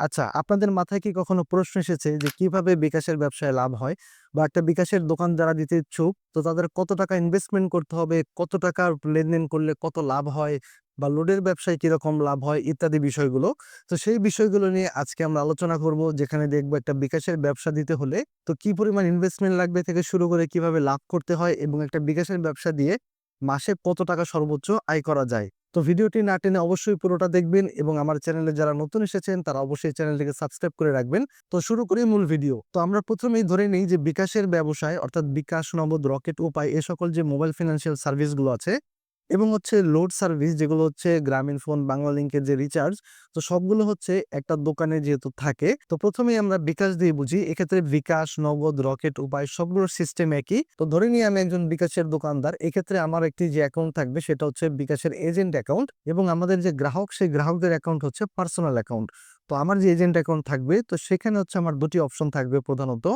আচ্ছা, আপনাদের মাথায় কি কখনো প্রশ্ন এসেছে যে কীভাবে বিকাশের ব্যবসায় লাভ হয়? বা একটা বিকাশের দোকান যারা দিতে ইচ্ছুক, তো তাদের কত টাকা ইনভেস্টমেন্ট করতে হবে? কত টাকা লেনদেন করলে কত লাভ হয়? বা লোডের ব্যবসায় কীরকম লাভ হয়? ইত্যাদি বিষয়গুলো। তো সেই বিষয়গুলো নিয়ে আজকে আমরা আলোচনা করব। যেখানে দেখব একটা বিকাশের ব্যবসা দিতে হলে তো কি পরিমাণ ইনভেস্টমেন্ট লাগবে থেকে শুরু করে কীভাবে লাভ করতে হয় এবং একটা বিকাশের ব্যবসা দিয়ে মাসে কত টাকা সর্বোচ্চ আয় করা যায়। তো ভিডিওটি না টেনে অবশ্যই পুরোটা দেখবেন এবং আমার চ্যানেলে যারা নতুন এসেছেন তারা অবশ্যই চ্যানেলটিকে সাবস্ক্রাইব করে রাখবেন। তো শুরু করি মূল ভিডিও। তো আমরা প্রথমেই ধরে নিই যে বিকাশের ব্যবসায় অর্থাৎ বিকাশ, নবদ রকেট, উপায় এ সকল যে মোবাইল ফিনান্সিয়াল সার্ভিসগুলো আছে এবং হচ্ছে লোড সার্ভিস যেগুলো হচ্ছে গ্রামীণ ফোন, বাংলা লিঙ্কের যে রিচার্জ তো সবগুলো হচ্ছে একটা দোকানে যেহেতু থাকে তো প্রথমেই আমরা বিকাশ দিয়ে বুঝি। এক্ষেত্রে বিকাশ, নগদ, রকেট, উপায় সবগুলোর সিস্টেম একই। তো ধরে নিয়ে আমি একজন বিকাশের দোকানদার। এক্ষেত্রে আমার একটি যে অ্যাকাউন্ট থাকবে সেটা হচ্ছে বিকাশের এজেন্ট অ্যাকাউন্ট এবং আমাদের যে গ্রাহক সেই গ্রাহকদের অ্যাকাউন্ট হচ্ছে পার্সোনাল অ্যাকাউন্ট। তো আমার যে এজেন্ট অ্যাকাউন্ট থাকবে তো সেখানে হচ্ছে আমার দুটি অপশন থাকবে প্রধানত।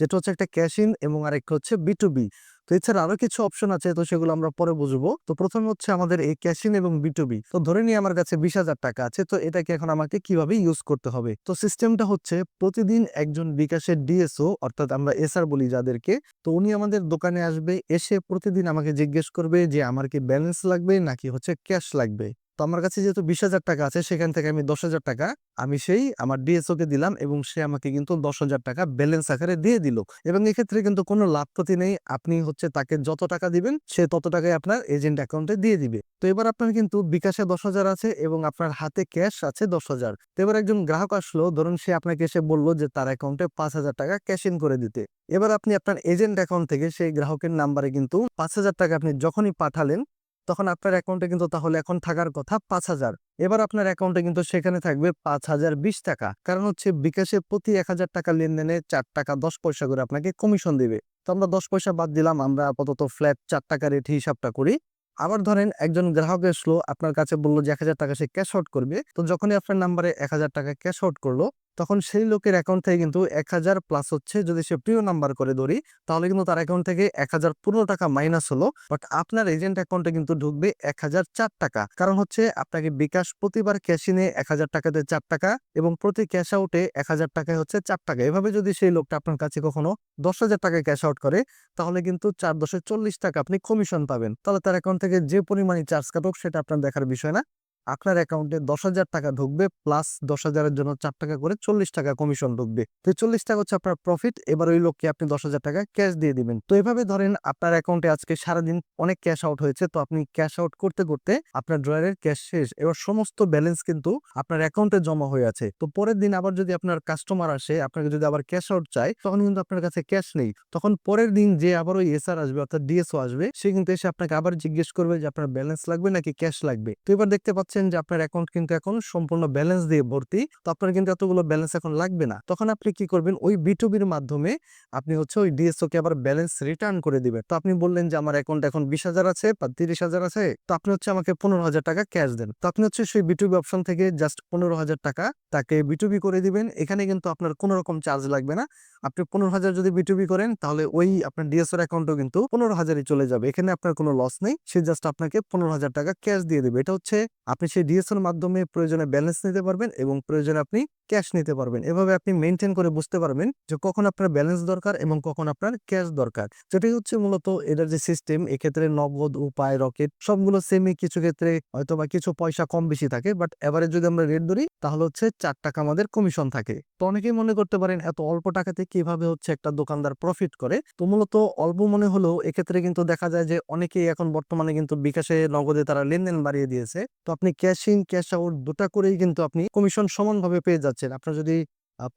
যেটা হচ্ছে একটা ক্যাশ ইন এবং আরেকটা হচ্ছে বি টু বি তো এছাড়া আরও কিছু অপশন আছে তো সেগুলো আমরা পরে বুঝব। তো প্রথমে হচ্ছে আমাদের এই ক্যাশ ইন এবং B2B তো ধরে নিয়ে আমার কাছে ২০,০০০ টাকা আছে তো এটাকে এখন আমাকে কীভাবে ইউজ করতে হবে। তো সিস্টেমটা হচ্ছে প্রতিদিন একজন বিকাশের ডিএসও অর্থাৎ আমরা এসআর বলি যাদেরকে তো উনি আমাদের দোকানে আসবে এসে প্রতিদিন আমাকে জিজ্ঞেস করবে যে আমার কি ব্যালেন্স লাগবে নাকি হচ্ছে ক্যাশ লাগবে। তো আমার কাছে যেহেতু ২০,০০০ টাকা আছে সেখান থেকে আমি ১০,০০০ টাকা আমি সেই আমার ডিএসও কে দিলাম এবং সে আমাকে কিন্তু ১০,০০০ টাকা ব্যালেন্স আকারে দিয়ে দিল এবং এক্ষেত্রে কিন্তু কোনো লাভ ক্ষতি নেই। আপনি হচ্ছে তাকে যত টাকা দিবেন সে তত টাকাই আপনার এজেন্ট অ্যাকাউন্টে দিয়ে দিবে। তো এবার আপনার কিন্তু বিকাশে ১০,০০০ আছে এবং আপনার হাতে ক্যাশ আছে ১০,০০০ তো এবার একজন গ্রাহক আসলো ধরুন সে আপনাকে এসে বলল যে তার অ্যাকাউন্টে ৫,০০০ টাকা ক্যাশ ইন করে দিতে। এবার আপনি আপনার এজেন্ট অ্যাকাউন্ট থেকে সেই গ্রাহকের নাম্বারে কিন্তু ৫,০০০ টাকা আপনি যখনই পাঠালেন তখন আপনার অ্যাকাউন্টে কিন্তু তাহলে এখন থাকার কথা ৫,০০০ এবার আপনার অ্যাকাউন্টে কিন্তু সেখানে থাকবে ৫,০২০ টাকা। কারণ হচ্ছে বিকাশে প্রতি ১,০০০ টাকা লেনদেনে চার টাকা ১০ পয়সা করে আপনাকে কমিশন দিবে। তো আমরা ১০ পয়সা বাদ দিলাম আমরা আপাতত ফ্ল্যাট চার টাকা রেট হিসাবটা করি। আবার ধরেন একজন গ্রাহক আসলো আপনার কাছে বলল যে ১,০০০ টাকা সে ক্যাশ আউট করবে। তো যখনই আপনার নাম্বারে ১,০০০ টাকা ক্যাশ আউট করল তখন সেই লোকের অ্যাকাউন্ট থেকে কিন্তু ১,০০০ প্লাস হচ্ছে যদি সে প্রিয় নাম্বার করে ধরি তাহলে কিন্তু তার অ্যাকাউন্ট থেকে ১,০১৫ টাকা মাইনাস হলো। বাট আপনার এজেন্ট অ্যাকাউন্টে কিন্তু ঢুকবে ১,০০৪ টাকা। কারণ হচ্ছে আপনাকে বিকাশ প্রতিবার ক্যাশ ইনে ১,০০০ টাকাতে চার টাকা এবং প্রতি ক্যাশ আউটে ১,০০০ টাকায় হচ্ছে চার টাকা। এভাবে যদি সেই লোকটা আপনার কাছে কখনো ১০,০০০ টাকায় ক্যাশ আউট করে তাহলে কিন্তু চার দশে ৪০ টাকা আপনি কমিশন পাবেন। তাহলে তার অ্যাকাউন্ট থেকে যে পরিমাণই চার্জ কাটুক সেটা আপনার দেখার বিষয় না। আপনার অ্যাকাউন্টে ১০,০০০ টাকা ঢুকবে প্লাস ১০,০০০ এর জন্য ৪ টাকা করে ৪০ টাকা কমিশন ঢুকবে। তো ৪০ টাকা হচ্ছে আপনার প্রফিট। এবার ওই লোককে আপনি ১০,০০০ টাকা ক্যাশ দিয়ে দিবেন। তো এভাবে ধরেন আপনার অ্যাকাউন্টে আজকে সারাদিন অনেক ক্যাশ আউট হয়েছে। তো আপনি ক্যাশ আউট করতে, করতে আপনার ড্রয়ারের ক্যাশ শেষ। এবার সমস্ত ব্যালেন্স কিন্তু আপনার অ্যাকাউন্টে জমা হয়ে আছে। তো পরের দিন আবার যদি আপনার কাস্টমার আসে আপনাকে যদি আবার ক্যাশ আউট চায় তখন কিন্তু আপনার কাছে ক্যাশ নেই। তখন পরের দিন যে আবার ওই এসআর আসবে অর্থাৎ ডিএসও আসবে সে কিন্তু এসে আপনাকে আবার জিজ্ঞেস করবে যে আপনার ব্যালেন্স লাগবে নাকি ক্যাশ লাগবে। তো এবার দেখতে পাচ্ছেন যে আপনার অ্যাকাউন্ট কিন্তু এখন সম্পূর্ণ ব্যালেন্স দিয়ে ভর্তি। তো আপনার কিন্তু এতগুলো ব্যালেন্স এখন লাগবে না। তখন আপনি কি করবেন ওই B2B এর মাধ্যমে আপনি হচ্ছে ওই ডিএসও কে আবার ব্যালেন্স রিটার্ন করে দিবেন। তো আপনি বললেন যে আমার অ্যাকাউন্ট এখন ২০,০০০ আছে বা ৩০,০০০ আছে। তো আপনি হচ্ছে আমাকে ১৫,০০০ টাকা ক্যাশ দেন। তো আপনি হচ্ছে সেই বিটুবি অপশন থেকে জাস্ট ১৫,০০০ টাকা তাকে B2B করে দিবেন। এখানে কিন্তু আপনার কোন রকম চার্জ লাগবে না। আপনি ১৫,০০০ যদি B2B করেন তাহলে ওই আপনার ডিএসওর অ্যাকাউন্টেও কিন্তু ১৫,০০০ই চলে যাবে। এখানে আপনার কোনো লস নেই। সে জাস্ট আপনাকে ১৫,০০০ টাকা ক্যাশ দিয়ে দেবে এটা হচ্ছে আপনি সেই ডিএসওর মাধ্যমে প্রয়োজনে ব্যালেন্স নিতে পারবেন এবং প্রয়োজনে আপনি ক্যাশ নিতে পারবেন। এভাবে আপনি মেনটেন করে বুঝতে পারবেন যে কখন আপনার ব্যালেন্স দরকার এবং কখন আপনার ক্যাশ দরকার। যেটাই হচ্ছে মূলত এটার যে সিস্টেম এক্ষেত্রে নগদ, উপায়, রকেট সবগুলো সেমই কিছু ক্ষেত্রে হয়তো বা কিছু পয়সা কম বেশি থাকে। বাট এভারেজ যদি আমরা রেট ধরি তাহলে হচ্ছে চার টাকা আমাদের কমিশন থাকে। তো অনেকেই মনে করতে পারেন এত অল্প টাকাতে কীভাবে হচ্ছে একটা দোকানদার প্রফিট করে। তো মূলত অল্প মনে হলেও এক্ষেত্রে কিন্তু দেখা যায় যে অনেকেই এখন বর্তমানে কিন্তু বিকাশে নগদে তারা লেনদেন বাড়িয়ে দিয়েছে। তো আপনি ক্যাশ ইন ক্যাশ আউট দুটা করেই কিন্তু আপনি কমিশন সমানভাবে পেয়ে যাচ্ছেন। আপনার যদি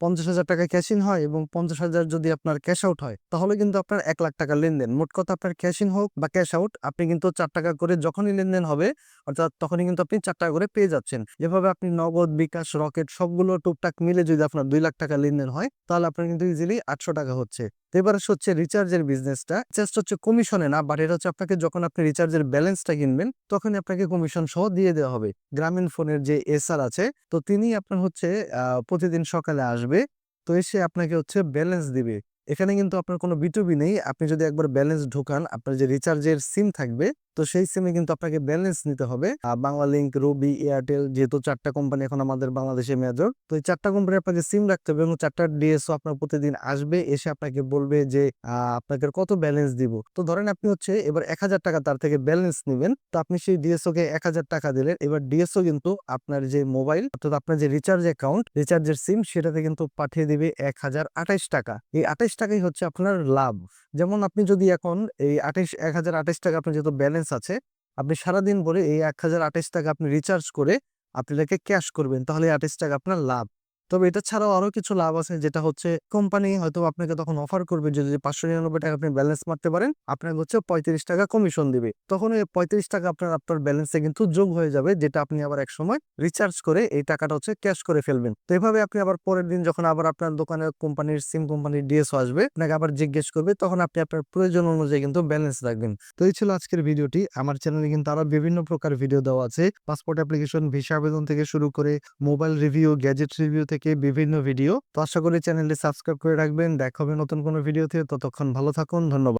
পঞ্চাশ হাজার টাকা ক্যাশ ইন হয় এবং ৫০,০০০ যদি আপনার ক্যাশ আউট হয় তাহলে কিন্তু আপনার ১,০০,০০০ টাকা লেনদেন। মোট কথা আপনার ক্যাশ ইন হোক বা ক্যাশ আউট আপনি কিন্তু চার টাকা করে যখনই লেনদেন হবে অর্থাৎ তখনই কিন্তু আপনি চার টাকা করে পেয়ে যাচ্ছেন। এভাবে আপনি নগদ, বিকাশ, রকেট সবগুলো টুকটাক মিলে যদি আপনার ২,০০,০০০ টাকা লেনদেন হয় তাহলে আপনার কিন্তু ইজিলি ৮০০ টাকা হচ্ছে। এবার হচ্ছে রিচার্জের বিজনেসটা। জাস্ট হচ্ছে কমিশনে না বাট এটা হচ্ছে আপনাকে যখন আপনি রিচার্জের ব্যালেন্সটা কিনবেন তখন আপনাকে কমিশন সহ দিয়ে দেওয়া হবে। গ্রামীণ ফোনের যে এসআর আছে, তো তিনি আপনার হচ্ছে প্রতিদিন সকালে আসবে। তো এসে আপনাকে হচ্ছে ব্যালেন্স দিবে। এখানে কিন্তু আপনার কোনো বিটুবি নেই। আপনি যদি একবার ব্যালেন্স ঢোকান, আপনার যে রিচার্জের সিম থাকবে তো সেই সিমে কিন্তু আপনাকে ব্যালেন্স নিতে হবে। বাংলা লিঙ্ক রবি, এয়ারটেল যেহেতু চারটা কোম্পানি এখন আমাদের বাংলাদেশে মেজর তো এই চারটা কোম্পানি আপনাকে সিম রাখতে হবে এবং চারটা ডিএসও আপনার প্রতিদিন আসবে, এসে আপনাকে বলবে যে আপনাকে কত ব্যালেন্স দিব। তো ধরেন আপনি হচ্ছে এবার এক হাজার টাকা তার থেকে ব্যালেন্স নেবেন, তো আপনি সেই ডিএসও কে এক হাজার টাকা দিলেন, এবার ডিএসও কিন্তু আপনার যে মোবাইল অর্থাৎ আপনার যে রিচার্জ অ্যাকাউন্ট রিচার্জের সিম সেটাতে কিন্তু পাঠিয়ে দিবে এক হাজার আঠাইশ টাকা। এই আঠাইশ টাকাই হচ্ছে আপনার লাভ। যেমন আপনি যদি এখন এই আঠাইশ এক হাজার আঠাইশ টাকা আপনার যেহেতু ব্যালেন্স আছে, আপনি সারাদিন বলে এই এক হাজার আঠাইশ টাকা আপনি রিচার্জ করে আপনি এটাকে ক্যাশ করবেন, তাহলে আঠাইশ টাকা আপনার লাভ। তবে এটা ছাড়াও আরও কিছু লাভ আছে যেটা হচ্ছে কোম্পানি হয়তো আপনাকে তখন অফার করবে যদি পাঁচশো নিরানব্বই টাকা আপনি ব্যালেন্স মারতে পারেন, আপনাকে হচ্ছে পঁয়ত্রিশ টাকা কমিশন দিবে। তখন এই পঁয়ত্রিশ টাকা আপনার আপনার ব্যালেন্সে কিন্তু যোগ হয়ে যাবে, যেটা আপনি আবার এক সময় রিচার্জ করে এই টাকাটা হচ্ছে ক্যাশ করে ফেলবেন। তো এভাবে আপনি আবার পরের দিন যখন আবার আপনার দোকানে কোম্পানির সিম কোম্পানির ডিএসও আসবে, আপনাকে আবার জিজ্ঞেস করবে, তখন আপনি আপনার প্রয়োজন অনুযায়ী কিন্তু ব্যালেন্স রাখবেন। তো এই ছিল আজকের ভিডিওটি। আমার চ্যানেলে কিন্তু আরও বিভিন্ন প্রকার ভিডিও দেওয়া আছে। পাসপোর্ট অ্যাপ্লিকেশন ভিসা আবেদন থেকে শুরু করে মোবাইল রিভিউ গ্যাজেট রিভিউ থেকে বিভিন্ন ভিডিও তো আশা করি চ্যানেলটি সাবস্ক্রাইব করে রাখবেন। দেখা হবে নতুন কোনো ভিডিওতে ততক্ষণ ভালো থাকুন। ধন্যবাদ।